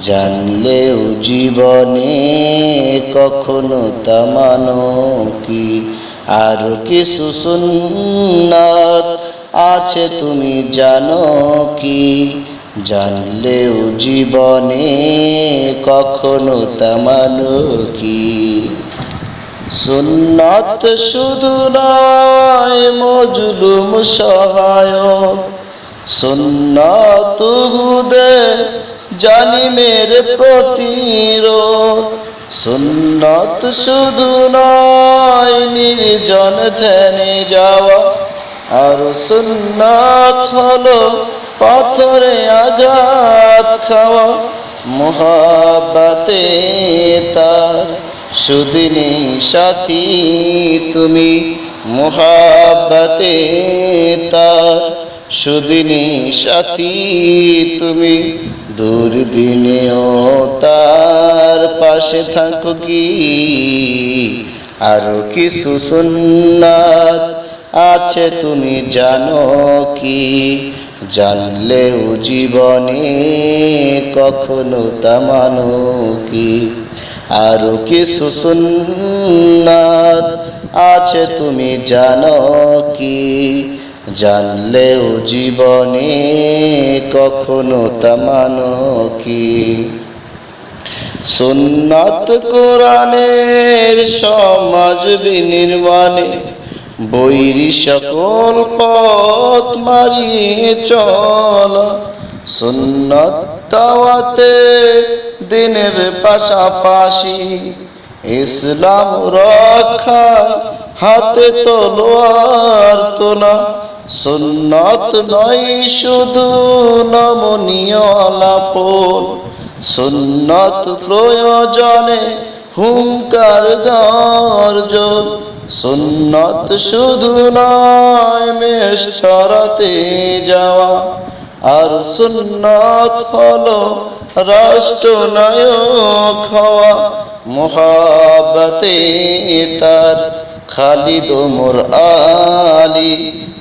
জানলেও জীবনে কখনো তা মানো কি? আরও কিছু সুন্নাত আছে তুমি জানো কি? জানলেও জীবনে কখনো তা মানো কি? সুন্নাত শুধু নয়, মজলুম সহায়ক। সুন্নাত হুদে জালিমের প্রতিরোধ। সুন্নত শুধু নয়, নির্জন ধ্যানে যাওয়া। আর সুন্নাত হলো পাথরে আঘাত খাওয়া। মোহাবাতে তার সুদিনী সাথী তুমি। মোহাবাতে তার সুদিনী সাথী তুমি। দুর্দিনেও তার পাশে থাকো কি? আরও কিছু সুন্নাত আছে তুমি জানো কি? জানলেও জীবনে কখনো তা মানো কি? আরও কিছু সুন্নাত আছে তুমি জানো কি? জানলেও জীবনে কখনো তা মানো কি? সুন্নাত কোরআনের সমাজ বিনির্মাণে বৈরি সকল পথ মারিয়ে চল। সুন্নত তাওয়াতে দিনের পাশাপাশি ইসলাম রক্ষা হাতে তলোয়ার তোলা। সুন্নত নয়, শুধু নমনীয় সুন্নত প্রয়োজনে হুঙ্কার গর্জন। সুন্নত শুধু নয়, মেষ যাওয়া। আর সুন্নত হলো রাষ্ট্রনায়ক হওয়া। মোহাবতে তার খালিদ মোর আলী